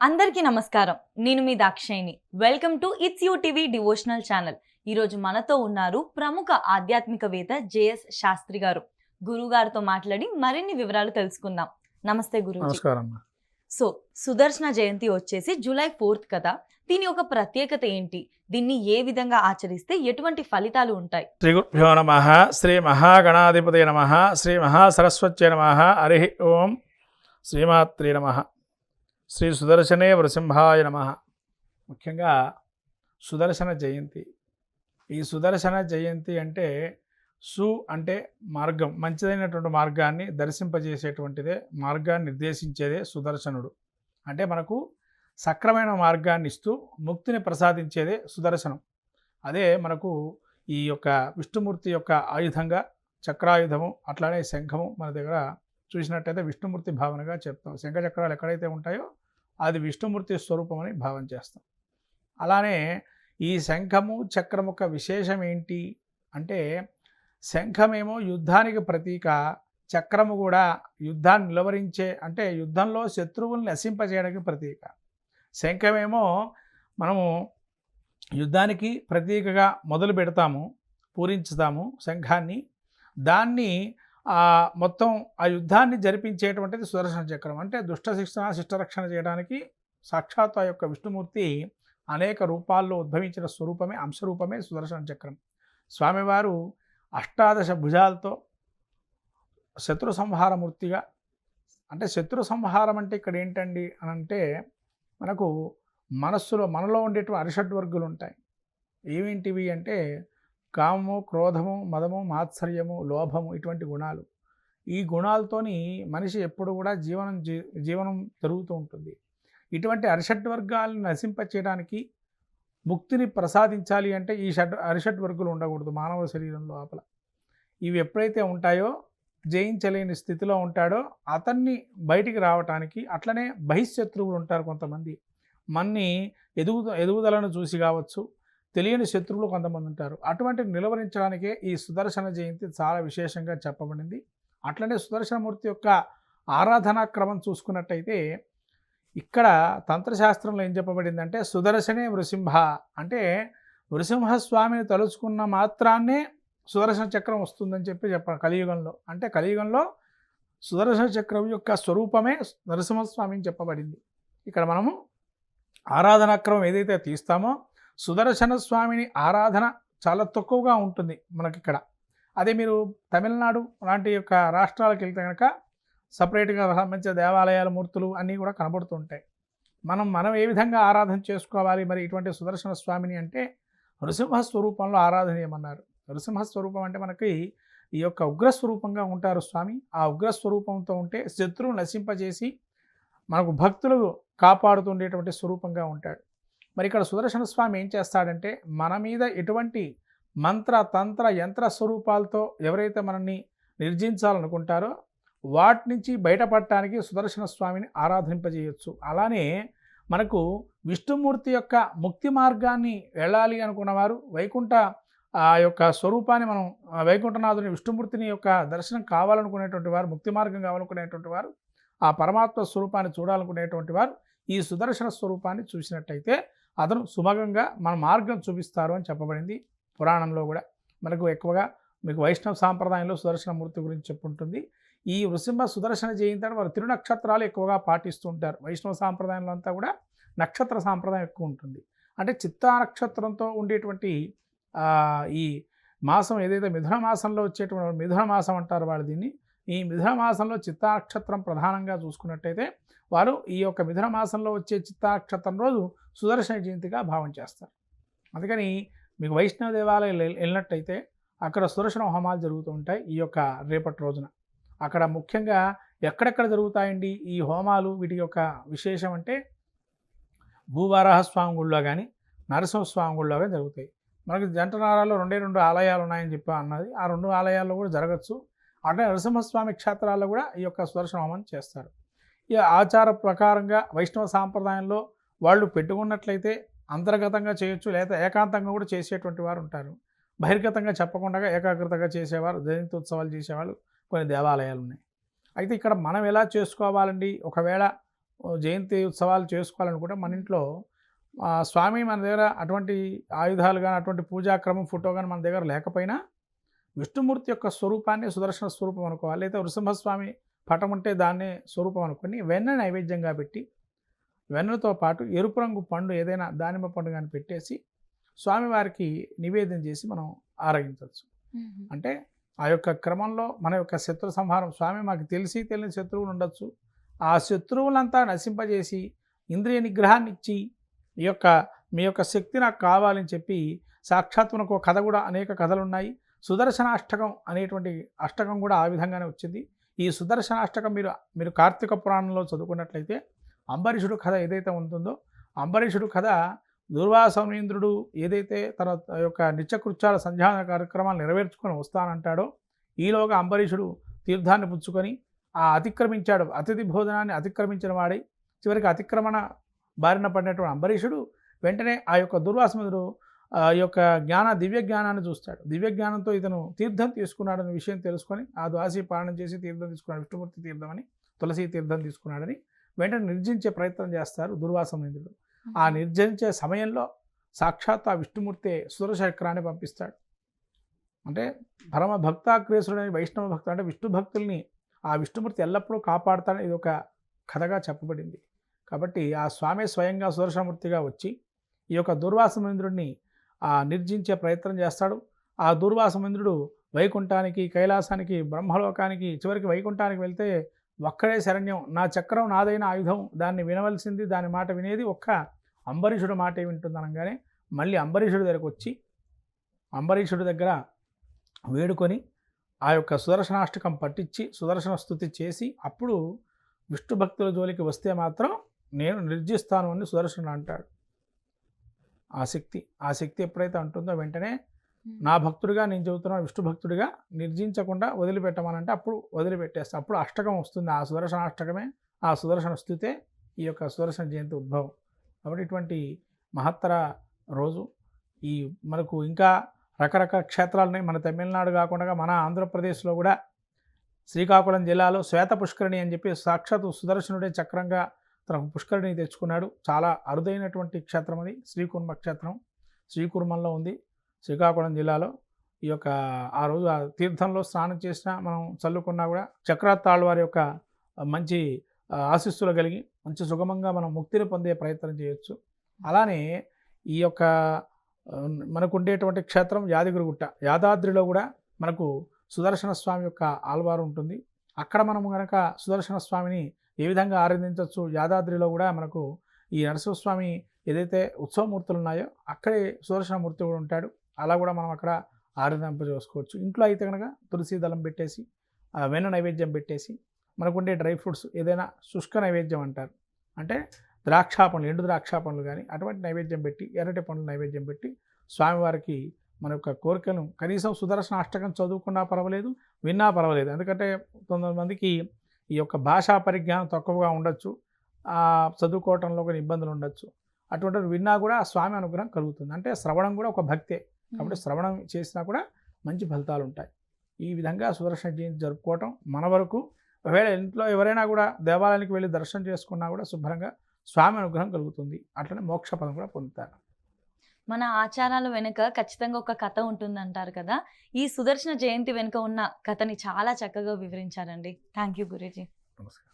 అందరికీ నమస్కారం. నేను మీ Dakshayini welcome to it's U TV devotional channel ఈరోజు మనతో ఉన్నారు ప్రముఖ ఆధ్యాత్మికవేత్త జేఎస్ శాస్త్రి గారు. గురువు గారితో మాట్లాడి మరిన్ని వివరాలు తెలుసుకుందాం. నమస్తే నమస్కారం. అమ్మా. సో సుదర్శన జయంతి వచ్చేసి జూలై ఫోర్త్ కదా? దీని యొక్క ప్రత్యేకత ఏంటి? దీన్ని ఏ విధంగా ఆచరిస్తే ఎటువంటి ఫలితాలు ఉంటాయి? శ్రీ గురుభ్యో నమ శ్రీ మహాగణాధిపతి నమ శ్రీ మహాసరస్వత్యై నమ హరి ఓం శ్రీమాత్రే నమ. శ్రీ సుదర్శనే వృసింహాయ నమ. ముఖ్యంగా సుదర్శన జయంతి. ఈ సుదర్శన జయంతి అంటే సు అంటే మార్గం మంచిదైనటువంటి మార్గాన్ని దర్శింపజేసేటువంటిదే మార్గాన్ని నిర్దేశించేదే సుదర్శనుడు. అంటే మనకు సక్రమైన మార్గాన్ని ఇస్తూ ముక్తిని ప్రసాదించేదే సుదర్శనం. అదే మనకు ఈ యొక్క విష్ణుమూర్తి యొక్క ఆయుధంగా చక్రాయుధము అట్లానే శంఖము మన దగ్గర చూసినట్టయితే విష్ణుమూర్తి భావనగా చెప్తాం. శంఖచక్రాలు ఎక్కడైతే ఉంటాయో అది విష్ణుమూర్తి స్వరూపం అని భావన చేస్తాం. అలానే ఈ శంఖము చక్రం యొక్క విశేషం ఏంటి అంటే శంఖమేమో యుద్ధానికి ప్రతీక చక్రము కూడా యుద్ధాన్ని నిలవరించే అంటే యుద్ధంలో శత్రువుల్ని నశింపజేయడానికి ప్రతీక. శంఖమేమో మనము యుద్ధానికి ప్రతీకగా మొదలు పెడతాము పూరించుతాము శంఖాన్ని. దాన్ని మొత్తం ఆ యుద్ధాన్ని జరిపించేటువంటిది సుదర్శన చక్రం. అంటే దుష్ట శిక్షణ శిష్టరక్షణ చేయడానికి సాక్షాత్ ఆ యొక్క విష్ణుమూర్తి అనేక రూపాల్లో ఉద్భవించిన స్వరూపమే అంశరూపమే సుదర్శన చక్రం. స్వామివారు అష్టాదశ భుజాలతో శత్రు సంహారమూర్తిగా అంటే శత్రు సంహారం అంటే ఇక్కడ ఏంటండి అని అంటే మనకు మనస్సులో మనలో ఉండేటువంటి అరిషడ్వర్గులు ఉంటాయి. ఏమేంటివి అంటే కామము క్రోధము మదము మాత్సర్యము లోభము ఇటువంటి గుణాలు. ఈ గుణాలతోని మనిషి ఎప్పుడు కూడా జీవనం జీ జీవనం జరుగుతూ ఉంటుంది. ఇటువంటి అరిషడ్ వర్గాలను నశింపచేయడానికి ముక్తిని ప్రసాదించాలి అంటే ఈ షడ్ అరిషడ్ వర్గులు ఉండకూడదు మానవ శరీరం లోపల. ఇవి ఎప్పుడైతే ఉంటాయో జయించలేని స్థితిలో ఉంటాడో అతన్ని బయటికి రావటానికి అట్లనే బహిశత్రువులు ఉంటారు కొంతమంది. మన్ని ఎదుగు ఎదుగుదలను చూసి కావచ్చు తెలియని శత్రువులు కొంతమంది ఉంటారు. అటువంటి నిలవరించడానికే ఈ సుదర్శన జయంతి చాలా విశేషంగా చెప్పబడింది. అట్లనే సుదర్శనమూర్తి యొక్క ఆరాధనా క్రమం చూసుకున్నట్టయితే ఇక్కడ తంత్రశాస్త్రంలో ఏం చెప్పబడిందంటే సుదర్శనే నృసింహ అంటే నృసింహస్వామిని తలుచుకున్న మాత్రాన్నే సుదర్శన చక్రం వస్తుందని చెప్పి చెప్ప కలియుగంలో. అంటే కలియుగంలో సుదర్శన చక్రం యొక్క స్వరూపమే నరసింహస్వామి అని చెప్పబడింది. ఇక్కడ మనము ఆరాధనాక్రమం ఏదైతే తీస్తామో సుదర్శన స్వామిని ఆరాధన చాలా తక్కువగా ఉంటుంది మనకి ఇక్కడ అదే మీరు తమిళనాడు లాంటి యొక్క రాష్ట్రాలకు వెళ్తే కనుక సపరేట్గా సంబంధించిన దేవాలయాల మూర్తులు అన్నీ కూడా కనబడుతుంటాయి మనం మనం ఏ విధంగా ఆరాధన చేసుకోవాలి మరి ఇటువంటి సుదర్శన స్వామిని అంటే నృసింహ స్వరూపంలో ఆరాధన చేయమన్నారు నృసింహ స్వరూపం అంటే మనకి ఈ యొక్క ఉగ్రస్వరూపంగా ఉంటారు స్వామి. ఆ ఉగ్రస్వరూపంతో ఉంటే శత్రువు నశింపజేసి మనకు భక్తులు కాపాడుతుండేటువంటి స్వరూపంగా ఉంటాడు. మరి ఇక్కడ సుదర్శన స్వామి ఏం చేస్తాడంటే మన మీద ఎటువంటి మంత్ర తంత్ర యంత్ర స్వరూపాలతో ఎవరైతే మనల్ని నిర్జించాలనుకుంటారో వాటి నుంచి బయటపడటానికి సుదర్శన స్వామిని ఆరాధింపజేయచ్చు. అలానే మనకు విష్ణుమూర్తి యొక్క ముక్తి మార్గాన్ని వెళ్ళాలి అనుకున్నవారు వైకుంఠ ఆ యొక్క స్వరూపాన్ని మనం వైకుంఠనాథుని విష్ణుమూర్తిని యొక్క దర్శనం కావాలనుకునేటువంటి వారు ముక్తి మార్గం కావాలనుకునేటువంటి వారు ఆ పరమాత్మ స్వరూపాన్ని చూడాలనుకునేటువంటి వారు ఈ సుదర్శన స్వరూపాన్ని చూసినట్టయితే అతను సుమగంగా మన మార్గం చూపిస్తారు అని చెప్పబడింది పురాణంలో కూడా. మనకు ఎక్కువగా మీకు వైష్ణవ సాంప్రదాయంలో సుదర్శన మూర్తి గురించి చెప్పుంటుంది. ఈ వృసింహ సుదర్శన జయంతి వారు తిరునక్షత్రాలు ఎక్కువగా పాటిస్తూ ఉంటారు. వైష్ణవ సాంప్రదాయంలో అంతా కూడా నక్షత్ర సాంప్రదాయం ఎక్కువ ఉంటుంది. అంటే చిత్తా నక్షత్రంతో ఉండేటువంటి ఈ మాసం ఏదైతే మిథున మాసంలో వచ్చేటువంటి మిథున మాసం అంటారు వాళ్ళు దీన్ని ఈ మిథున మాసంలో చిత్తా నక్షత్రం ప్రధానంగా చూసుకున్నట్టయితే వారు ఈ యొక్క మిథున మాసంలో వచ్చే చిత్తా నక్షత్రం రోజు సుదర్శన జయంతిగా భావం చేస్తారు. అందుకని మీకు వైష్ణవ దేవాలయాలు వెళ్ళినట్టయితే అక్కడ సుదర్శన హోమాలు జరుగుతూ ఉంటాయి ఈ యొక్క రేపటి రోజున. అక్కడ ముఖ్యంగా ఎక్కడెక్కడ జరుగుతాయండి ఈ హోమాలు వీటి యొక్క విశేషం అంటే భూవారాహ స్వామి గుళ్ళో కానీ నరసింహస్వామి గుళ్ళో కానీ జరుగుతాయి. మనకి జంటనారాలో రెండే రెండు ఆలయాలు ఉన్నాయని చెప్పి అన్నది ఆ రెండు ఆలయాల్లో కూడా జరగచ్చు. అంటే నరసింహస్వామి క్షేత్రాల్లో కూడా ఈ యొక్క సుదర్శన హోమం చేస్తారు. ఈ ఆచార ప్రకారంగా వైష్ణవ సాంప్రదాయంలో వాళ్ళు పెట్టుకున్నట్లయితే అంతర్గతంగా చేయొచ్చు లేదా ఏకాంతంగా కూడా చేసేటువంటి వారు ఉంటారు. బహిర్గతంగా చెప్పకుండా ఏకాగ్రతగా చేసేవారు జయంతి ఉత్సవాలు చేసేవాళ్ళు కొన్ని దేవాలయాలు ఉన్నాయి. అయితే ఇక్కడ మనం ఎలా చేసుకోవాలండి? ఒకవేళ జయంతి ఉత్సవాలు చేసుకోవాలనుకుంటే మన ఇంట్లో స్వామి మన దగ్గర అటువంటి ఆయుధాలు కానీ అటువంటి పూజాక్రమం ఫోటో కానీ మన దగ్గర లేకపోయినా విష్ణుమూర్తి యొక్క స్వరూపాన్ని సుదర్శన స్వరూపం అనుకోవాలి. లేకపోతే నృసింహస్వామి పటం ఉంటే దాన్నే స్వరూపం అనుకొని వెన్న నైవేద్యంగా పెట్టి వెన్నతో పాటు ఎరుపు రంగు పండు ఏదైనా దానిమ్మ పండు కానీ పెట్టేసి స్వామివారికి నివేదన చేసి మనం ఆరగించవచ్చు. అంటే ఆ యొక్క క్రమంలో మన యొక్క శత్రు సంహారం స్వామి మాకు తెలిసి తెలియని శత్రువులు ఉండొచ్చు. ఆ శత్రువులంతా నశింపజేసి ఇంద్రియ నిగ్రహాన్ని ఇచ్చి ఈ యొక్క మీ యొక్క శక్తి నాకు కావాలని చెప్పి సాక్షాత్ మనకు ఒక కథ కూడా అనేక కథలు ఉన్నాయి సుదర్శన అష్టకం అనేటువంటి అష్టకం కూడా ఆ విధంగానే వచ్చింది. ఈ సుదర్శన అష్టకం మీరు మీరు కార్తీక పురాణంలో చదువుకున్నట్లయితే అంబరీషుడు కథ ఏదైతే ఉంటుందో అంబరీషుడు కథ దుర్వాసమేంద్రుడు ఏదైతే తన యొక్క నిత్యకృత్యాల సంధ్యాన కార్యక్రమాలు నెరవేర్చుకొని వస్తానంటాడో ఈలోగా అంబరీషుడు తీర్థాన్ని పుచ్చుకొని ఆ అతిక్రమించాడు. అతిథి భోజనాన్ని అతిక్రమించిన వాడై చివరికి అతిక్రమణ బారిన పడినటువంటి అంబరీషుడు వెంటనే ఆ యొక్క దుర్వాసముడు ఆ యొక్క జ్ఞాన దివ్య జ్ఞానాన్ని చూస్తాడు. దివ్య జ్ఞానంతో ఇతను తీర్థం తీసుకున్నాడనే విషయం తెలుసుకొని ఆ ద్వాసి పాలన చేసి తీర్థం తీసుకున్నాడు. విష్ణుమూర్తి తీర్థం అని తులసి తీర్థం తీసుకున్నాడని వెంటనే నిర్జించే ప్రయత్నం చేస్తారు దుర్వాసమేంద్రుడు ఆ నిర్జరించే సమయంలో సాక్షాత్ ఆ విష్ణుమూర్తి సురచక్రాన్ని పంపిస్తాడు. అంటే పరమ భక్తాగ్రేసుడైన వైష్ణవ భక్తుడు అంటే విష్ణు భక్తుల్ని ఆ విష్ణుమూర్తి ఎల్లప్పుడూ కాపాడుతాడని ఇది ఒక కథగా చెప్పబడింది. కాబట్టి ఆ స్వామి స్వయంగా సుదర్శనమూర్తిగా వచ్చి ఈ యొక్క దుర్వాసమేంద్రుడిని ఆ నిర్జించే ప్రయత్నం చేస్తాడు. ఆ దుర్వాసమేంద్రుడు వైకుంఠానికి కైలాసానికి బ్రహ్మలోకానికి చివరికి వైకుంఠానికి వెళ్తే ఒక్కడే శరణ్యం నా చక్రం నాదైన ఆయుధం దాన్ని వినవలసింది దాని మాట వినేది ఒక్క అంబరీషుడు మాట వింటుంది అనగానే మళ్ళీ అంబరీషుడి దగ్గరకు వచ్చి అంబరీషుడి దగ్గర వేడుకొని ఆ యొక్క సుదర్శనాష్టకం పట్టించి సుదర్శన స్థుతి చేసి అప్పుడు విష్ణు భక్తుల జోలికి వస్తే మాత్రం నేను నిర్జిస్తాను అని సుదర్శనుడు అంటాడు. ఆ శక్తి ఆ శక్తి ఎప్పుడైతే అంటుందో వెంటనే నా భక్తుడిగా నేను చెబుతున్నా విష్ణు భక్తుడిగా నిర్జించకుండా వదిలిపెట్టమనంటే అప్పుడు వదిలిపెట్టేస్తా. అప్పుడు అష్టకం వస్తుంది. ఆ సుదర్శన అష్టకమే ఆ సుదర్శన స్థుతే ఈ యొక్క సుదర్శన జయంతి ఉద్భవం. కాబట్టి ఇటువంటి మహత్తర రోజు. ఈ మనకు ఇంకా రకరకాల క్షేత్రాలని మన తమిళనాడు కాకుండా మన ఆంధ్రప్రదేశ్లో కూడా శ్రీకాకుళం జిల్లాలో శ్వేత పుష్కరిణి అని చెప్పి సాక్షాత్ సుదర్శనుడే చక్రంగా తన పుష్కరిణి తెచ్చుకున్నాడు. చాలా అరుదైనటువంటి క్షేత్రం అది శ్రీకుర్మ క్షేత్రం. శ్రీకుర్మంలో ఉంది. శ్రీకాకుళం జిల్లాలో ఈ యొక్క ఆ రోజు ఆ తీర్థంలో స్నానం చేసినా మనం చల్లుకున్నా కూడా చక్రాతాళ్ వారి యొక్క మంచి ఆశిస్సులు కలిగి మంచి సుగమంగా మనం ముక్తిని పొందే ప్రయత్నం చేయొచ్చు. అలానే ఈ యొక్క మనకు ఉండేటువంటి క్షేత్రం యాదగిరిగుట్ట. యాదాద్రిలో కూడా మనకు సుదర్శన స్వామి యొక్క ఆల్వారు ఉంటుంది. అక్కడ మనం కనుక సుదర్శన స్వామిని ఏ విధంగా ఆరాధించవచ్చు యాదాద్రిలో కూడా మనకు ఈ నరసింహస్వామి ఏదైతే ఉత్సవమూర్తులు ఉన్నాయో అక్కడే సుదర్శన మూర్తి కూడా ఉంటాడు. అలా కూడా మనం అక్కడ ఆరాధింప చేసుకోవచ్చు. ఇంట్లో అయితే కనుక తులసి దళం పెట్టేసి వెన్న నైవేద్యం పెట్టేసి మనకు ఉండే డ్రై ఫ్రూట్స్ ఏదైనా శుష్క నైవేద్యం అంటారు. అంటే ద్రాక్ష పండ్లు ఎండు ద్రాక్ష పండ్లు కానీ అటువంటి నైవేద్యం పెట్టి ఎర్రటి పండ్లు నైవేద్యం పెట్టి స్వామివారికి మన యొక్క కోరికను కనీసం సుదర్శన అష్టకం చదువుకున్నా పర్వాలేదు విన్నా పర్వాలేదు. ఎందుకంటే కొంతమందికి ఈ యొక్క భాషా పరిజ్ఞానం తక్కువగా ఉండొచ్చు. చదువుకోవటంలో కొన్ని ఇబ్బందులు ఉండొచ్చు. అటువంటి విన్నా కూడా స్వామి అనుగ్రహం కలుగుతుంది. అంటే శ్రవణం కూడా ఒక భక్తే. కాబట్టి శ్రవణం చేసినా కూడా మంచి ఫలితాలు ఉంటాయి. ఈ విధంగా సుదర్శన జయంతి జరుపుకోవటం మన వరకు. ఒకవేళ ఇంట్లో ఎవరైనా కూడా దేవాలయానికి వెళ్ళి దర్శనం చేసుకున్నా కూడా శుభ్రంగా స్వామి అనుగ్రహం కలుగుతుంది. అట్లనే మోక్ష పదం కూడా పొందుతారు. మన ఆచారాల వెనుక ఖచ్చితంగా ఒక కథ ఉంటుంది అంటారు కదా? ఈ సుదర్శన జయంతి వెనుక ఉన్న కథని చాలా చక్కగా వివరించారండి. Thank you guruji. నమస్కారం.